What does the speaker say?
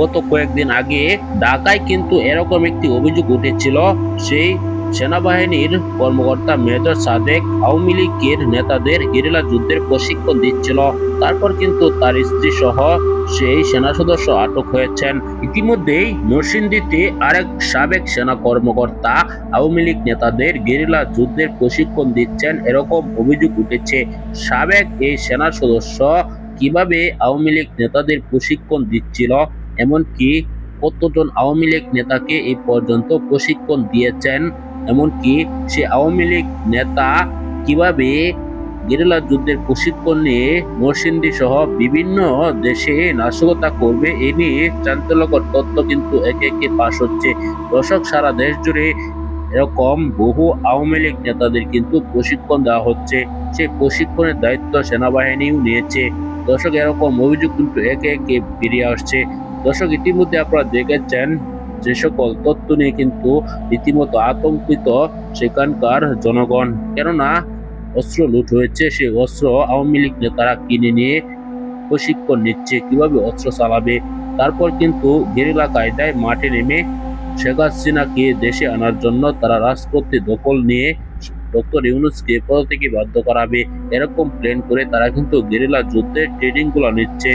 গত কয়েকদিন আগে ঢাকায় কিন্তু এরকম একটি অভিযোগ উঠেছিল। সেই সেনাবাহিনীর কর্মকর্তা মেজর সাদেক আওয়ামী লীগের নেতাদের গেরিলা যুদ্ধের প্রশিক্ষণ দিচ্ছিল। তারপর কিন্তু তার স্ত্রী সহ সেই সেনা সদস্য আটক হয়েছেন। ইতিমধ্যেই নরসিংদীতে আরেক সাবেক সেনা কর্মকর্তা আওয়ামী লীগ নেতাদের গেরিলা যুদ্ধের প্রশিক্ষণ দিচ্ছেন এরকম অভিযোগ উঠেছে। সাবেক এই সেনা সদস্য কীভাবে আওয়ামী লীগ নেতাদের প্রশিক্ষণ দিচ্ছিল এমনকি কতজন আওয়ামী লীগ নেতাকে এই পর্যন্ত প্রশিক্ষণ দিয়েছেন, এমনকি সে আওয়ামী লীগ নেতা কীভাবে গেরিলা যুদ্ধের প্রশিক্ষণ নিয়ে নরসিংদী সহ বিভিন্ন দেশে নাশকতা করবে, এ নিয়ে চাঞ্চল্যকর তথ্য কিন্তু একে একে পাশ হচ্ছে। দর্শক সারা দেশ জুড়ে এরকম বহু আওয়ামী লীগ নেতাদের কিন্তু প্রশিক্ষণ দেওয়া হচ্ছে। সেই প্রশিক্ষণের দায়িত্ব সেনাবাহিনীও নিয়েছে। দর্শক এরকম অভিযোগ কিন্তু একে একে বেরিয়ে আসছে। দর্শক, ইতিমধ্যে আপনারা দেখেছেন যে সকল তথ্য নিয়ে কিন্তু রীতিমতো আতঙ্কিত সেখানকার জনগণ। কেননা, অস্ত্র লুট হয়েছে, সেই অস্ত্র আওয়ামী লীগ নেতারা কিনে নিয়ে প্রশিক্ষণ নিচ্ছে, কীভাবে অস্ত্র চালাবে? তারপর কিন্তু গেরিলা কায়দায় মাঠে নেমে শেখ হাসিনাকে দেশে আনার জন্য তারা রাজপথে দখল নিয়ে ডক্টর ইউনুসকে পদ থেকে বাধ্য করাবে। এরকম প্ল্যান করে তারা কিন্তু গেরিলা যুদ্ধের ট্রেনিংগুলো নিচ্ছে।